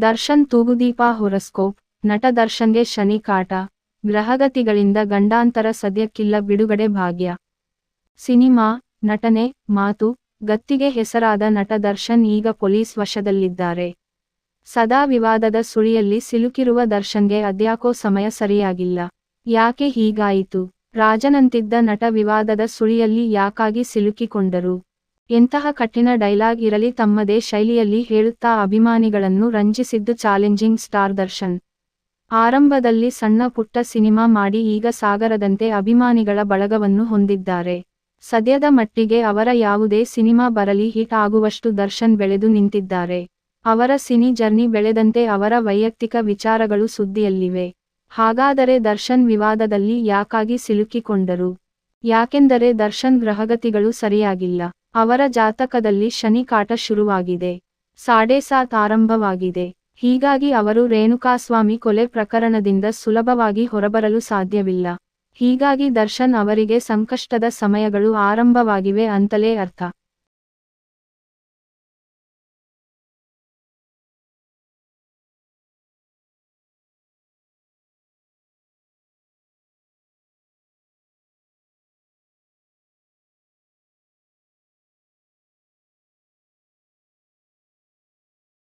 ದರ್ಶನ್ ತೂಗುದೀಪ ಹೊರಸ್ಕೋಪ್, ನಟ ದರ್ಶನ್ಗೆ ಶನಿ ಕಾಟ, ಗ್ರಹಗತಿಗಳಿಂದ ಗಂಡಾಂತರ ಸದ್ಯಕ್ಕಿಲ್ಲ ಬಿಡುಗಡೆ ಭಾಗ್ಯ. ಸಿನಿಮಾ, ನಟನೆ, ಮಾತು, ಗತ್ತಿಗೆ ಹೆಸರಾದ ನಟ ದರ್ಶನ್ ಈಗ ಪೊಲೀಸ್ ವಶದಲ್ಲಿದ್ದಾರೆ. ಸದಾ ವಿವಾದದ ಸುಳಿಯಲ್ಲಿ ಸಿಲುಕಿರುವ ದರ್ಶನ್ಗೆ ಅದ್ಯಾಕೋ ಸಮಯ ಸರಿಯಾಗಿಲ್ಲ. ಯಾಕೆ ಹೀಗಾಯಿತು? ರಾಜನಂತಿದ್ದ ನಟ ವಿವಾದದ ಸುಳಿಯಲ್ಲಿ ಯಾಕಾಗಿ ಸಿಲುಕಿಕೊಂಡರು? ಎಂತಹ ಕಠಿಣ ಡೈಲಾಗ್ ಇರಲಿ ತಮ್ಮದೇ ಶೈಲಿಯಲ್ಲಿ ಹೇಳುತ್ತಾ ಅಭಿಮಾನಿಗಳನ್ನು ರಂಜಿಸಿದ್ದು ಚಾಲೆಂಜಿಂಗ್ ಸ್ಟಾರ್ ದರ್ಶನ್. ಆರಂಭದಲ್ಲಿ ಸಣ್ಣ ಪುಟ್ಟ ಸಿನಿಮಾ ಮಾಡಿ ಈಗ ಸಾಗರದಂತೆ ಅಭಿಮಾನಿಗಳ ಬಳಗವನ್ನು ಹೊಂದಿದ್ದಾರೆ. ಸದ್ಯದ ಮಟ್ಟಿಗೆ ಅವರ ಯಾವುದೇ ಸಿನಿಮಾ ಬರಲಿ ಹಿಟ್ ಆಗುವಷ್ಟು ದರ್ಶನ್ ಬೆಳೆದು ನಿಂತಿದ್ದಾರೆ. ಅವರ ಸಿನಿ ಜರ್ನಿ ಬೆಳೆದಂತೆ ಅವರ ವೈಯಕ್ತಿಕ ವಿಚಾರಗಳು ಸುದ್ದಿಯಲ್ಲಿವೆ. ಹಾಗಾದರೆ ದರ್ಶನ್ ವಿವಾದದಲ್ಲಿ ಯಾಕಾಗಿ ಸಿಲುಕಿಕೊಂಡರು? ಯಾಕೆಂದರೆ ದರ್ಶನ್ ಗ್ರಹಗತಿಗಳು ಸರಿಯಾಗಿಲ್ಲ. ಅವರ ಜಾತಕದಲ್ಲಿ ಶನಿ ಕಾಟ ಶುರುವಾಗಿದೆ. ಸಾಡೆ ಸಾತ್ ಆರಂಭವಾಗಿದೆ. ಹೀಗಾಗಿ ಅವರು ರೇಣುಕಾಸ್ವಾಮಿ ಕೊಲೆ ಪ್ರಕರಣದಿಂದ ಸುಲಭವಾಗಿ ಹೊರಬರಲು ಸಾಧ್ಯವಿಲ್ಲ. ಹೀಗಾಗಿ ದರ್ಶನ್ ಅವರಿಗೆ ಸಂಕಷ್ಟದ ಸಮಯಗಳು ಆರಂಭವಾಗಿವೆ ಅಂತಲೇ ಅರ್ಥ.